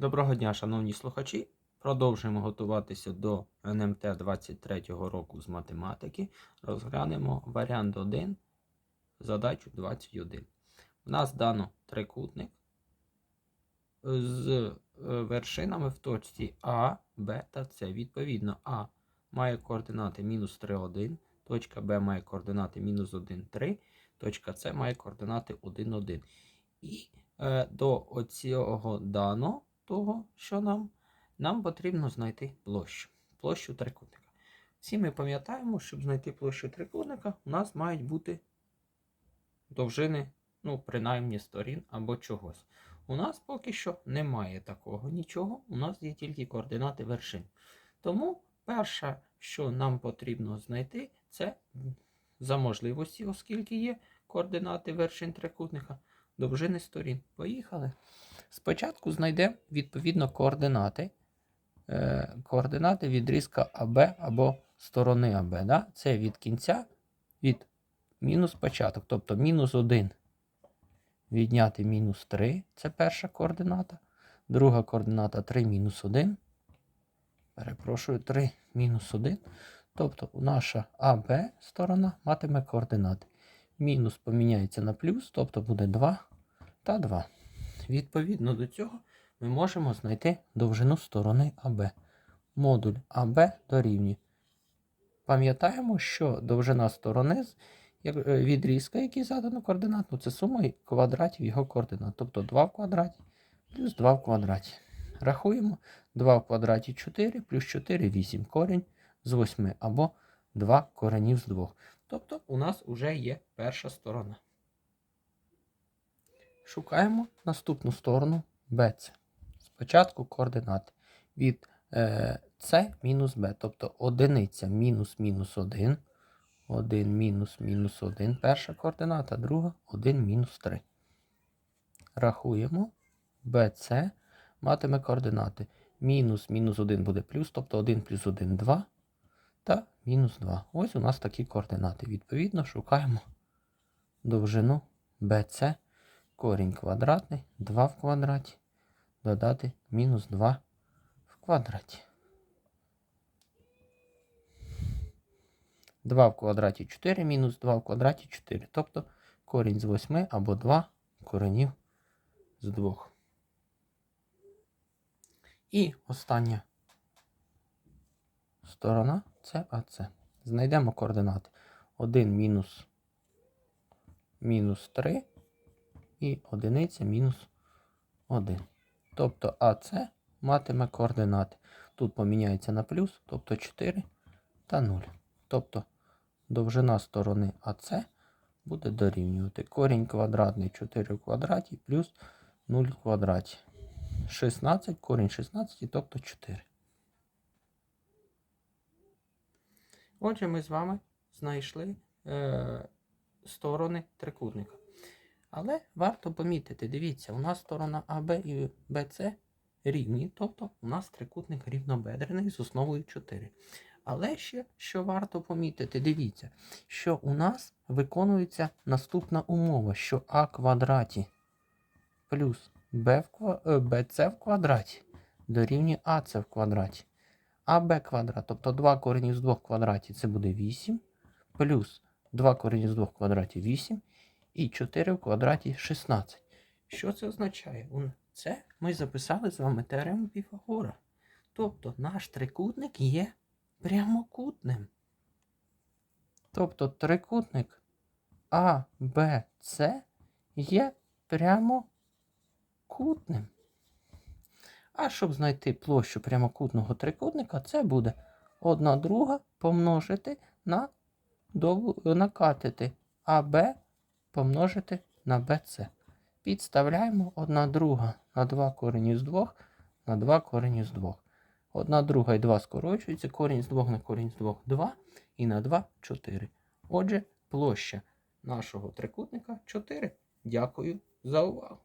Доброго дня, шановні слухачі. Продовжуємо готуватися до НМТ 23 року з математики. Розглянемо варіант 1, задачу 21. У нас дано трикутник з е, вершинами в точці А, Б та С. Відповідно, А має координати мінус 3, 1, точка Б має координати мінус 1, 3, точка С має координати 1, 1. І е, до оцього дано того, що нам, нам потрібно знайти площу, площу трикутника. Всі ми пам'ятаємо, щоб знайти площу трикутника, у нас мають бути довжини, ну, принаймні сторін або чогось. У нас поки що немає такого нічого, у нас є тільки координати вершин. Тому перше, що нам потрібно знайти, це за можливості, оскільки є координати вершин трикутника, довжини сторін. Поїхали. Спочатку знайдемо відповідно координати. Е, координати відрізка АБ або сторони АБ. Да? Це від кінця від мінус початок. Тобто мінус 1 відняти мінус 3. Це перша координата. Друга координата 3 мінус 1. Перепрошую, 3 мінус 1. Тобто наша АБ сторона матиме координати. Мінус поміняється на плюс, тобто буде 2 та 2. Відповідно до цього ми можемо знайти довжину сторони АБ. Модуль АБ дорівнює. Пам'ятаємо, що довжина сторони е, відрізка, який задано координат, ну це сума квадратів його координат. Тобто 2 в квадраті плюс 2 в квадраті. Рахуємо 2 в квадраті 4 плюс 4 8 корінь з 8 або 2 коренів з 2. Тобто у нас вже є перша сторона. Шукаємо наступну сторону BC. Спочатку координати від е, С мінус Б, тобто одиниця мінус мінус 1, 1 мінус мінус 1, перша координата, друга 1 мінус 3. Рахуємо BC матиме координати. Мінус мінус 1 буде плюс, тобто 1 плюс 1 2 та мінус 2. Ось у нас такі координати. Відповідно, шукаємо довжину BC корінь квадратний, 2 в квадраті, додати мінус 2 в квадраті. 2 в квадраті 4 мінус 2 в квадраті 4. Тобто корінь з 8 або 2 коренів з 2. І остання сторона це АЦ. Знайдемо координати. 1 мінус мінус 3 і одиниця мінус 1. Тобто АС матиме координати. Тут поміняється на плюс, тобто 4 та 0. Тобто довжина сторони АС буде дорівнювати корінь квадратний 4 в квадраті плюс 0 в квадраті. 16, корінь 16, тобто 4. Отже, ми з вами знайшли е, сторони трикутника. Але варто помітити, дивіться, у нас сторона АБ і БЦ рівні, тобто у нас трикутник рівнобедрений з основою 4. Але ще, що варто помітити, дивіться, що у нас виконується наступна умова, що А квадраті плюс Б е, БЦ в квадраті дорівнює АЦ в квадраті. АБ квадрат, тобто 2 корені з 2 в квадраті це буде 8, плюс 2 корені з 2 в квадраті 8 і 4 в квадраті 16. Що це означає? Це ми записали з вами теорему Піфагора. Тобто наш трикутник є прямокутним. Тобто трикутник А, Б, С є прямокутним. А щоб знайти площу прямокутного трикутника, це буде 1 друга помножити на, дову- на катети АБ помножити на BC. Підставляємо 1 друга на 2 корені з 2 на 2 корені з 2. 1 друга і 2 скорочуються, корінь з 2 на корінь з 2 2 і на 2 4. Отже, площа нашого трикутника 4. Дякую за увагу.